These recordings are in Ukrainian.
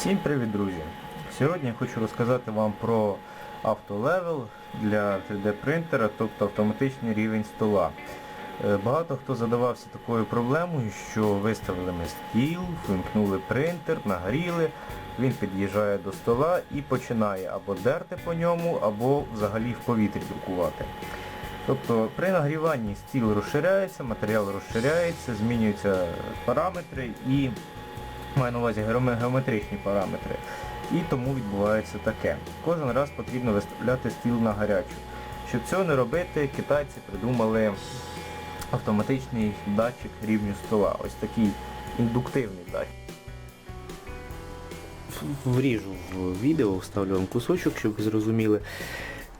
Всім привіт, друзі! Сьогодні я хочу розказати вам про автолевел для 3D принтера, тобто автоматичний рівень стола. Е, Багато хто задавався такою проблемою, що виставили ми стіл, вимкнули принтер, нагріли, він під'їжджає до стола і починає або дерти по ньому, або взагалі в повітрі друкувати. Тобто при нагріванні стіл розширяється, матеріал розширяється, змінюються параметри і маю на увазі геометричні параметри. І тому відбувається таке. Кожен раз потрібно виставляти стіл на гарячу. Щоб цього не робити, китайці придумали автоматичний датчик рівню стола. Ось такий індуктивний датчик. Вріжу в відео, вставлю вам кусочок, щоб ви зрозуміли.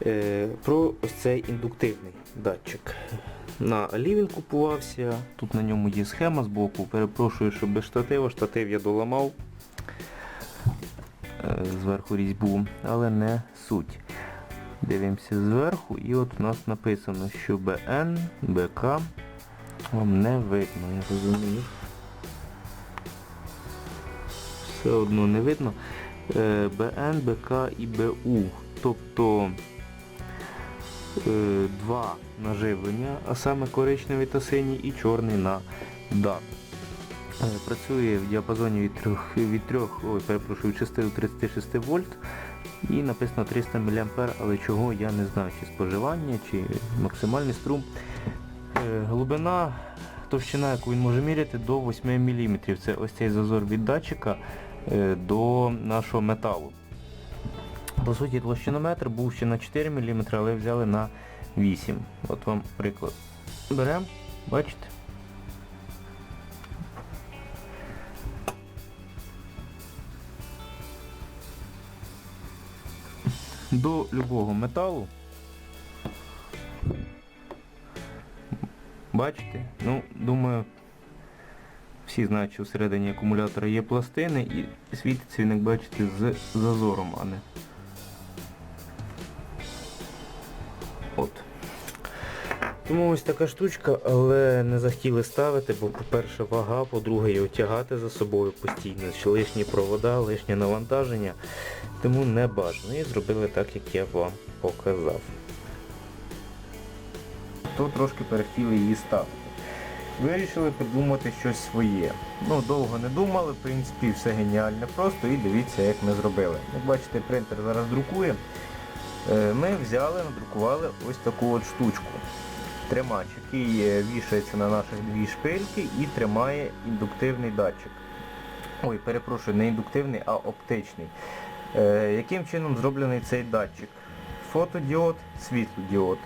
Е, про ось цей індуктивний датчик. На Алі він купувався, тут на ньому є схема з боку. Перепрошую, що без штатива. Штатив я доламав е, зверху різьбу, але не суть. Дивимося зверху і от у нас написано, що БН, БК вам не видно, я розумію. Все одно не видно. Е, БН, БК і БУ. Тобто е, два наживлення, а саме коричневий та синій і чорний на дат. Е, Працює в діапазоні від 3, від 3 ой, перепрошую, 6 до 36 вольт і написано 300 мА, але чого я не знаю, чи споживання, чи максимальний струм. Е, Глибина, товщина, яку він може міряти, до 8 мм. Це ось цей зазор від датчика до нашого металу. По суті, толщинометр був ще на 4 мм, але взяли на 8. От вам приклад. Беремо, бачите? До любого металу. Бачите? Ну, думаю, всі знають, що всередині акумулятора є пластини і світиться він, як бачите, з зазором, а не. Тому ось така штучка, але не захотіли ставити, бо по-перше вага, по-друге його тягати за собою постійно, лишні провода, лишнє навантаження. Тому не бажано. І зробили так, як я вам показав. то трошки перехотіли її ставити. Вирішили придумати щось своє. Ну, довго не думали, в принципі, все геніальне просто і дивіться, як ми зробили. Як бачите, принтер зараз друкує. Е, Ми взяли, надрукували ось таку от штучку. Тримач, який е, вішається на наших дві шпильки і тримає індуктивний датчик. Ой, перепрошую, не індуктивний, а оптичний. Е, Яким чином зроблений цей датчик? Фотодіод, світлодіод.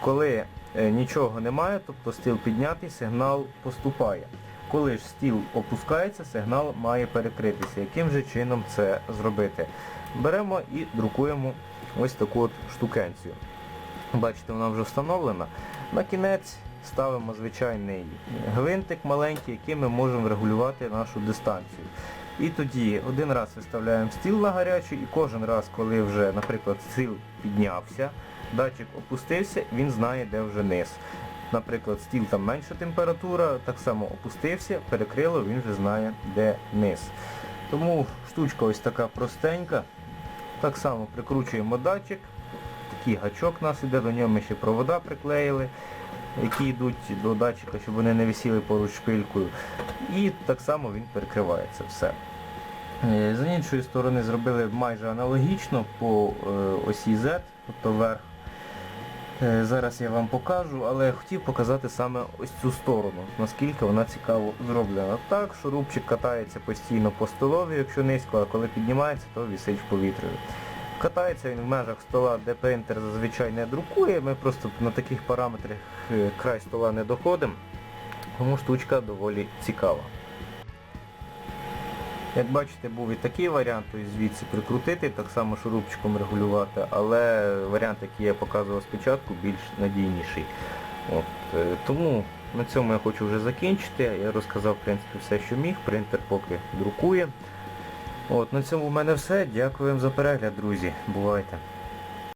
Коли е, нічого немає, тобто стіл піднятий, сигнал поступає. Коли ж стіл опускається, сигнал має перекритися. Яким же чином це зробити? Беремо і друкуємо ось таку от штукенцію. Бачите, вона вже встановлена. На кінець ставимо звичайний гвинтик маленький, яким ми можемо регулювати нашу дистанцію. І тоді один раз виставляємо стіл на гарячу і кожен раз, коли вже, наприклад, стіл піднявся, датчик опустився, він знає, де вже низ. Наприклад, стіл там менша температура, так само опустився, перекрило, він вже знає, де низ. Тому штучка ось така простенька. Так само прикручуємо датчик. Такий гачок у нас іде, до нього ми ще провода приклеїли, які йдуть до датчика, щоб вони не висіли поруч шпилькою. І так само він перекривається все. Е, З іншої сторони зробили майже аналогічно по е, осі Z, тобто вверх. Е, Зараз я вам покажу, але хотів показати саме ось цю сторону, наскільки вона цікаво зроблена. Так, шурупчик катається постійно по столові, якщо низько, а коли піднімається, то висить в повітрі. Катається він в межах стола, де принтер зазвичай не друкує, ми просто на таких параметрах е, край стола не доходимо, тому штучка доволі цікава. Як бачите, був і такий варіант, тобто звідси прикрутити, так само шурупчиком регулювати, але варіант, який я показував спочатку, більш надійніший. От, е, тому на цьому я хочу вже закінчити. Я розказав в принципі все, що міг, принтер поки друкує. От, на цьому в мене все. Дякую вам за перегляд, друзі. Бувайте.